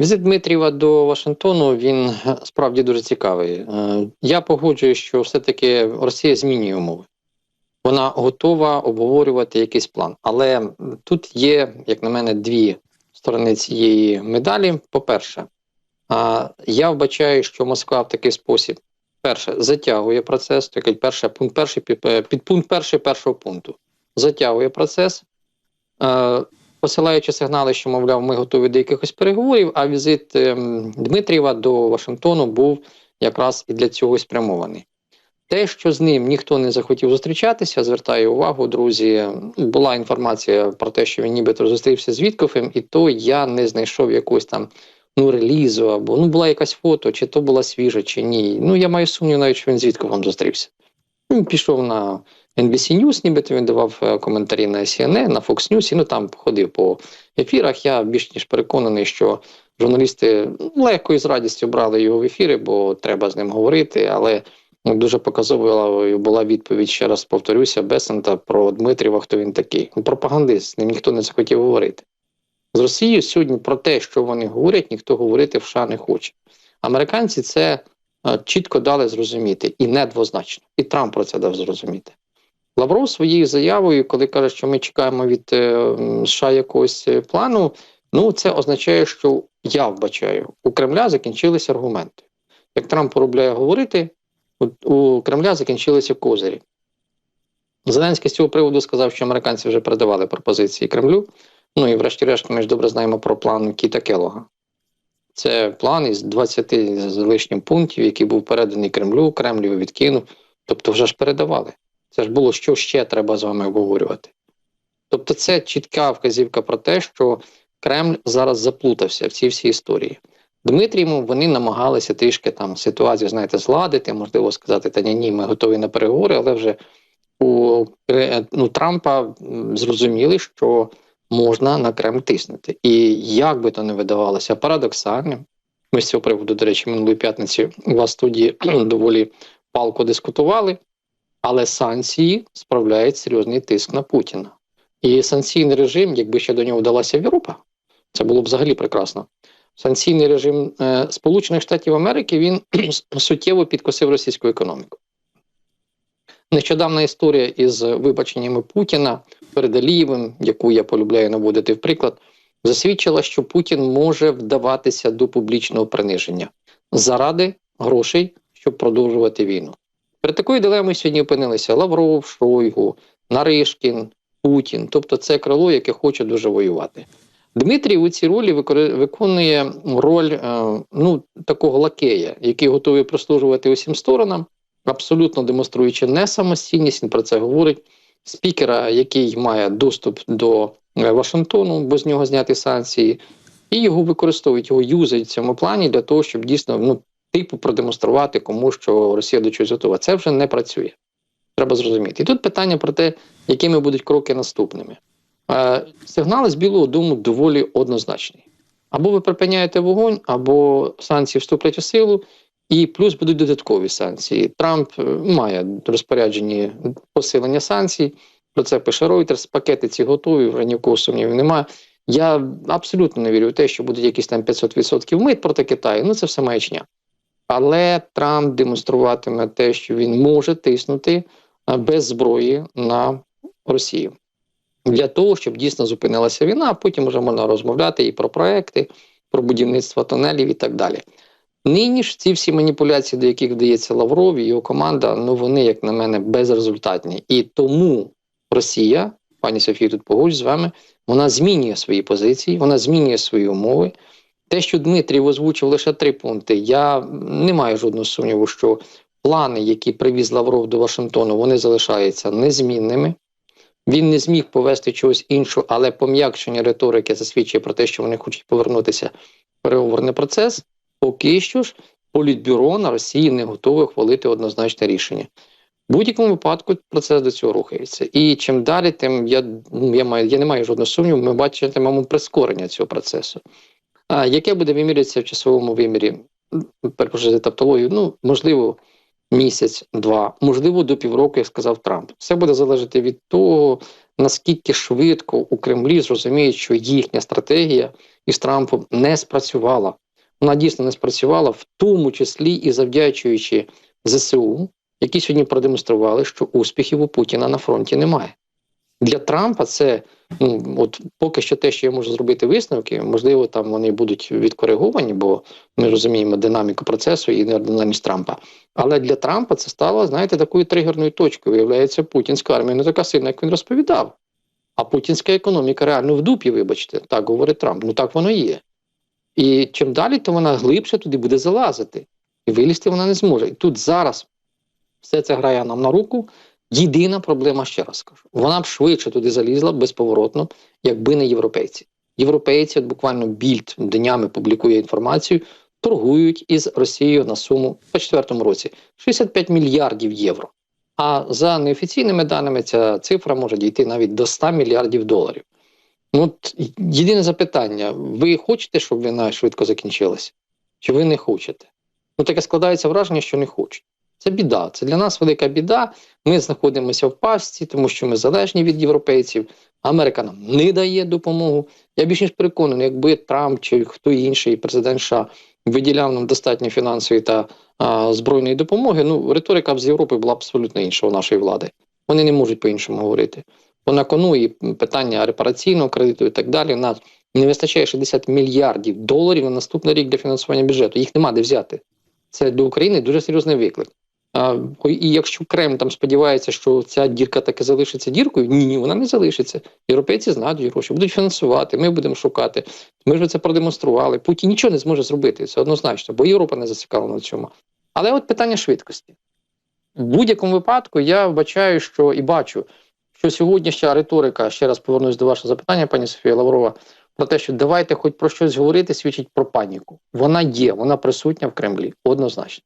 Візит Дмитрієва до Вашингтону він е, справді дуже цікавий. Е, Я погоджуюсь, що все-таки Росія змінює умови. Вона готова обговорювати якийсь план. Але тут є, як на мене, дві сторони цієї медалі. По-перше, я вбачаю, що Москва в такий спосіб, перше, затягує процес, то який перше, пункт перший, під, підпункт перший першого пункту. Затягує процес, е, посилаючи сигнали, що, мовляв, ми готові до якихось переговорів, а візит ем, Дмитрієва до Вашингтону був якраз і для цього спрямований. Те, що з ним ніхто не захотів зустрічатися, звертаю увагу, друзі. Була інформація про те, що він нібито зустрівся з Віткофем, і то я не знайшов якогось там ну, релізу, або ну була якась фото, чи то була свіжа, чи ні. Ну я маю сумнів, навіть що він з Віткофом зустрівся. Він пішов на NBC News, нібито він давав е, коментарі на CNN, на Fox News, і ну там ходив по ефірах. Я більш ніж переконаний, що журналісти легко і з радістю брали його в ефіри, бо треба з ним говорити. Але ну, дуже показовою була відповідь, ще раз повторюся, Бесента про Дмитрієва, хто він такий. Ну, пропагандист, з ним ніхто не захотів говорити. З Росією сьогодні про те, що вони говорять, ніхто говорити в США не хоче. Американці це е, чітко дали зрозуміти і недвозначно. І Трамп про це дав зрозуміти. Лавров своєю заявою, коли каже, що ми чекаємо від е, США якогось е, плану, ну це означає, що я вбачаю, у Кремля закінчилися аргументи. Як Трамп полюбляє говорити, у Кремля закінчилися козирі. Зеленський з цього приводу сказав, що американці вже передавали пропозиції Кремлю. Ну і врешті-решт ми ж добре знаємо про план Кіта Келога. Це план із 20 з лишнім пунктів, який був переданий Кремлю, Кремль його відкинув. Тобто вже ж передавали. Це ж було, що ще треба з вами обговорювати. Тобто, це чітка вказівка про те, що Кремль зараз заплутався в цій всій історії. Дмитрієму вони намагалися трішки там ситуацію, знаєте, зладити, можливо, сказати, та ні, ні, ми готові на переговори, але вже у е, ну, Трампа зрозуміли, що можна на Кремль тиснути. І як би то не видавалося парадоксальним, ми з цього приводу, до речі, минулої п'ятниці у вас студії доволі палко дискутували, але санкції справляють серйозний тиск на Путіна. І санкційний режим, якби ще до нього вдалася Європа, це було б взагалі прекрасно. Санкційний режим е, Сполучених Штатів Америки він суттєво підкосив російську економіку. Нещодавна історія із вибаченнями Путіна перед Алієвим, яку я полюбляю наводити в приклад, засвідчила, що Путін може вдаватися до публічного приниження заради грошей, щоб продовжувати війну. Перед такою дилемою сьогодні опинилися Лавров, Шойгу, Наришкін, Путін, тобто це крило, яке хоче дуже воювати. Дмитрій у цій ролі виконує роль е, ну, такого лакея, який готовий прослужувати усім сторонам, абсолютно демонструючи не самостійність, він про це говорить. Спікера, який має доступ до е, Вашингтону, бо з нього зняти санкції, і його використовують, його юзають в цьому плані для того, щоб дійсно ну, типу продемонструвати кому, що Росія до чогось готова. Це вже не працює. Треба зрозуміти. І тут питання про те, якими будуть кроки наступними. Е, сигнали з Білого Дому доволі однозначні. Або ви припиняєте вогонь, або санкції вступлять у силу, і плюс будуть додаткові санкції. Трамп е, має розпоряджені посилення санкцій. Про це пише Reuters, Пакети ці готові, вже ні в кого сумнівів немає. Я абсолютно не вірю в те, що будуть якісь там 500% мит проти Китаю. Ну це все маячня. Але Трамп демонструватиме те, що він може тиснути без зброї на Росію для того, щоб дійсно зупинилася війна, а потім вже можна розмовляти і про проекти, про будівництво тунелів і так далі. Нині ж ці всі маніпуляції, до яких вдається Лавров і його команда, ну вони, як на мене, безрезультатні. І тому Росія, пані Софії, тут погоджуюсь з вами, вона змінює свої позиції, вона змінює свої умови. Те, що Дмитрій озвучив лише три пункти, я не маю жодного сумніву, що плани, які привіз Лавров до Вашингтону, вони залишаються незмінними. Він не зміг повести чогось іншого, але пом'якшення риторики засвідчує про те, що вони хочуть повернутися в переговорний процес. Поки що ж політбюро на Росії не готове ухвалити однозначне рішення. В будь-якому випадку процес до цього рухається. І чим далі, тим я ну, я маю я не маю жодного сумніву, ми бачитимемо прискорення цього процесу. Яке буде вимірятися в часовому вимірі? Перепрошую за тавтологію, ну можливо, місяць-два, можливо, до півроку, як сказав Трамп. Все буде залежати від того, наскільки швидко у Кремлі зрозуміють, що їхня стратегія із Трампом не спрацювала. Вона дійсно не спрацювала, в тому числі і завдячуючи ЗСУ, які сьогодні продемонстрували, що успіхів у Путіна на фронті немає. Для Трампа це ну от поки що те, що я можу зробити висновки, можливо, там вони будуть відкориговані, бо ми розуміємо динаміку процесу і неординарність Трампа. Але для Трампа це стало, знаєте, такою тригерною точкою. Виявляється, путінська армія не така сильна, як він розповідав. А путінська економіка реально в дупі, вибачте, так говорить Трамп. Ну так воно є. І чим далі, то вона глибше туди буде залазити. І вилізти вона не зможе. І тут зараз все це грає нам на руку. Єдина проблема, ще раз скажу, вона б швидше туди залізла безповоротно, якби не європейці. Європейці, от буквально більд днями публікує інформацію, торгують із Росією на суму по четвертому році 65 мільярдів євро. А за неофіційними даними ця цифра може дійти навіть до 100 мільярдів доларів. Ну, от єдине запитання: ви хочете, щоб війна швидко закінчилася? Чи ви не хочете? Ну, таке складається враження, що не хочуть. Це біда. Це для нас велика біда. Ми знаходимося в пастці, тому що ми залежні від європейців. Америка нам не дає допомогу. Я більш ніж переконаний, якби Трамп чи хто інший президент США виділяв нам достатньо фінансової та а, збройної допомоги. Ну, риторика з Європи була абсолютно інша у нашої влади. Вони не можуть по-іншому говорити. Бо на кону і питання репараційного кредиту і так далі. У нас не вистачає 60 мільярдів доларів на наступний рік для фінансування бюджету. Їх нема де взяти. Це для України дуже серйозний виклик. І якщо Кремль там сподівається, що ця дірка таки залишиться діркою, ні, вона не залишиться. Європейці знайдуть гроші, будуть фінансувати, ми будемо шукати. Ми вже це продемонстрували. Путін нічого не зможе зробити, це однозначно, бо Європа не зацікавлена в цьому. Але от питання швидкості. В будь-якому випадку я вбачаю, що і бачу, що сьогоднішня риторика, ще раз повернусь до вашого запитання, пані Софія Лаврова, про те, що давайте хоч про щось говорити, свідчить про паніку. Вона є, вона присутня в Кремлі, однозначно.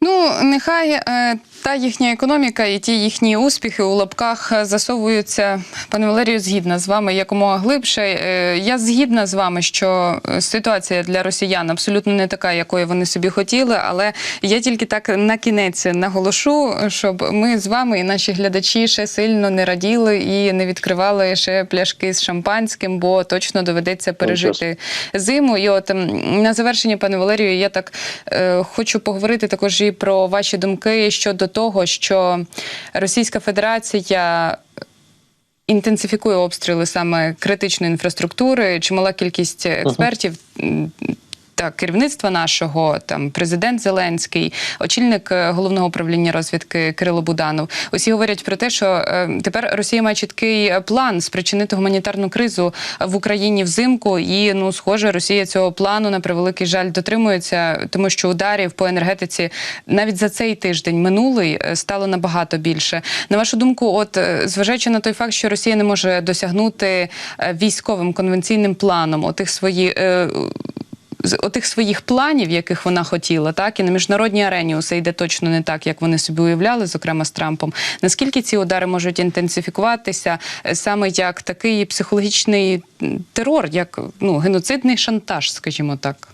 Ну, нехай е, та їхня економіка і ті їхні успіхи у лапках засовуються. Пане Валерію, згідна з вами якомога глибше. Е, я згідна з вами, що ситуація для росіян абсолютно не така, якої вони собі хотіли. Але я тільки так на кінець наголошу, щоб ми з вами і наші глядачі ще сильно не раділи і не відкривали ще пляшки з шампанським, бо точно доведеться пережити зиму. І от на завершення, пане Валерію, я так е, хочу поговорити також і про ваші думки щодо того, що Російська Федерація. Інтенсифікує обстріли саме критичної інфраструктури. Чимала кількість експертів м, та керівництва нашого, там президент Зеленський, очільник е, головного управління розвідки Кирило Буданов. Усі говорять про те, що е, тепер Росія має чіткий план спричинити гуманітарну кризу в Україні взимку. І ну, схоже, Росія цього плану на превеликий жаль дотримується, тому що ударів по енергетиці навіть за цей тиждень минулий е, стало набагато більше. На вашу думку, от е, зважаючи на той факт, що Росія не може досягнути е, військовим конвенційним планом отих свої. З отих своїх планів, яких вона хотіла, так і на міжнародній арені усе йде точно не так, як вони собі уявляли, зокрема з Трампом. Наскільки ці удари можуть інтенсифікуватися е, саме як такий психологічний терор, як ну геноцидний шантаж, скажімо так?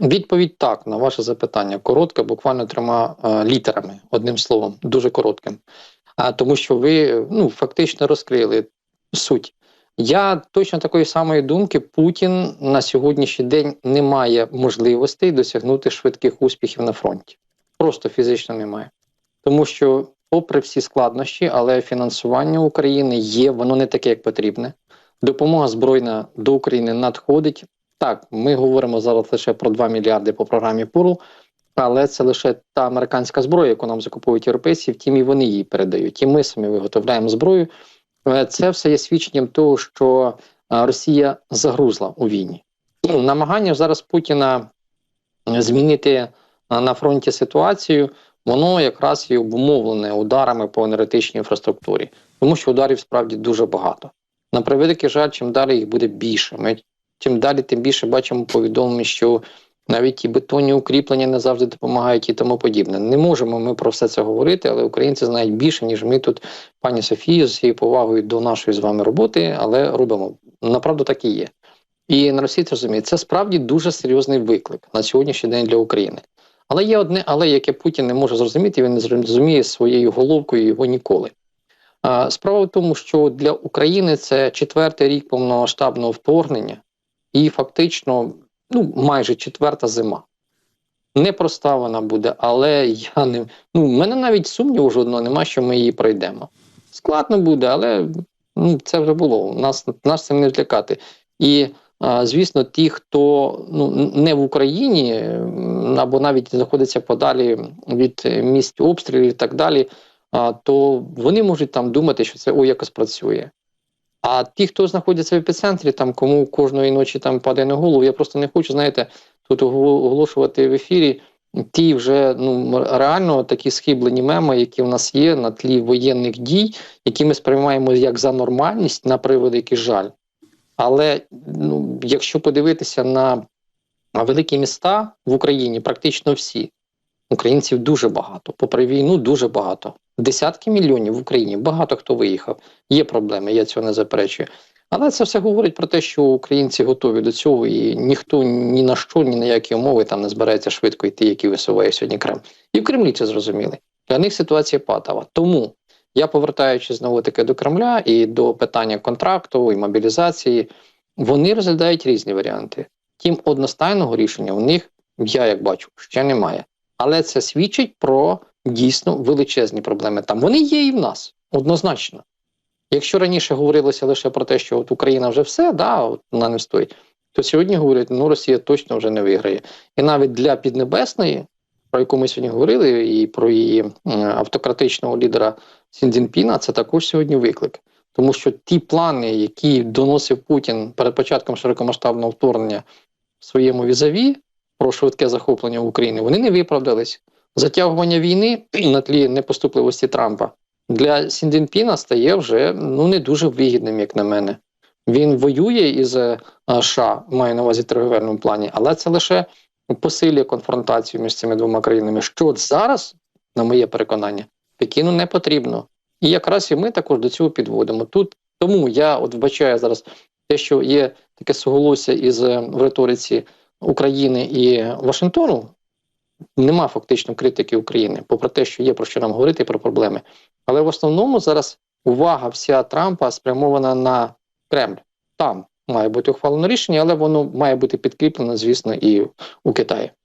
Відповідь так на ваше запитання. Коротка, буквально трьома е, літерами, одним словом, дуже коротким. А тому, що ви ну фактично розкрили суть. Я точно такої самої думки, Путін на сьогоднішній день не має можливостей досягнути швидких успіхів на фронті. Просто фізично немає. Тому що, попри всі складнощі, але фінансування України є, воно не таке, як потрібне. Допомога збройна до України надходить. Так, ми говоримо зараз лише про 2 мільярди по програмі ПУРЛ, але це лише та американська зброя, яку нам закуповують європейці, втім і вони її передають. І ми самі виготовляємо зброю. Е, Це все є свідченням того, що е, Росія загрузла у війні. Ну, намагання зараз Путіна е, змінити на фронті ситуацію, воно якраз і обумовлене ударами по енергетичній інфраструктурі, тому що ударів справді дуже багато. На превеликий жаль, чим далі їх буде більше. Ми чим далі, тим більше бачимо повідомлення, що навіть і бетонні укріплення не завжди допомагають і тому подібне. Не можемо ми про все це говорити, але українці знають більше, ніж ми тут, пані Софії, з усією повагою до нашої з вами роботи, але робимо. Направду так і є. І на Росії це розуміє, це справді дуже серйозний виклик на сьогоднішній день для України. Але є одне, але яке Путін не може зрозуміти, він не зрозуміє своєю головкою його ніколи. Справа в тому, що для України це четвертий рік повномасштабного вторгнення, і фактично ну, майже четверта зима. Непроста вона буде, але я не ну, в мене навіть сумніву жодного немає, що ми її пройдемо. Складно буде, але ну, це вже було. Нас, нас цим не злякати. І звісно, ті, хто ну, не в Україні або навіть знаходиться подалі від місць обстрілів і так далі, то вони можуть там думати, що це о, якось працює. А ті, хто знаходяться в епіцентрі, там кому кожної ночі там падає на голову, я просто не хочу, знаєте, тут оголошувати в ефірі ті вже ну реально такі схиблені меми, які в нас є на тлі воєнних дій, які ми сприймаємо як за нормальність на превеликий жаль. Але ну, якщо подивитися на великі міста в Україні, практично всі українців дуже багато. Попри війну, дуже багато. Десятки мільйонів в Україні, багато хто виїхав. Є проблеми, я цього не заперечую. Але це все говорить про те, що українці готові до цього, і ніхто ні на що, ні на які умови там не збирається швидко йти, які висуває сьогодні Крем. І в Кремлі це зрозуміли. Для них ситуація патова. Тому я повертаючись знову таки до Кремля і до питання контракту і мобілізації, вони розглядають різні варіанти. Тім одностайного рішення у них, я як бачу, ще немає. Але це свідчить про дійсно величезні проблеми. Там вони є і в нас однозначно. Якщо раніше говорилося лише про те, що от Україна вже все, да, от вона не стоїть, то сьогодні говорять, ну Росія точно вже не виграє. І навіть для Піднебесної, про яку ми сьогодні говорили, і про її автократичного лідера Сіндзінпіна, це також сьогодні виклик. Тому що ті плани, які доносив Путін перед початком широкомасштабного вторгнення в своєму візаві про швидке захоплення України, вони не виправдались. Затягування війни на тлі непоступливості Трампа для Сіндзінпіна стає вже ну не дуже вигідним, як на мене. Він воює із е, США, маю на увазі торговельному плані, але це лише посилює конфронтацію між цими двома країнами. Що зараз, на моє переконання, Пекіну не потрібно. І якраз і ми також до цього підводимо. Тут тому я от вбачаю зараз те, що є таке суголосся із е, в риториці України і Вашингтону. Нема фактично критики України, попри те, що є про що нам говорити про проблеми. Але в основному зараз увага вся Трампа спрямована на Кремль. Там має бути ухвалено рішення, але воно має бути підкріплено, звісно, і у Китаї.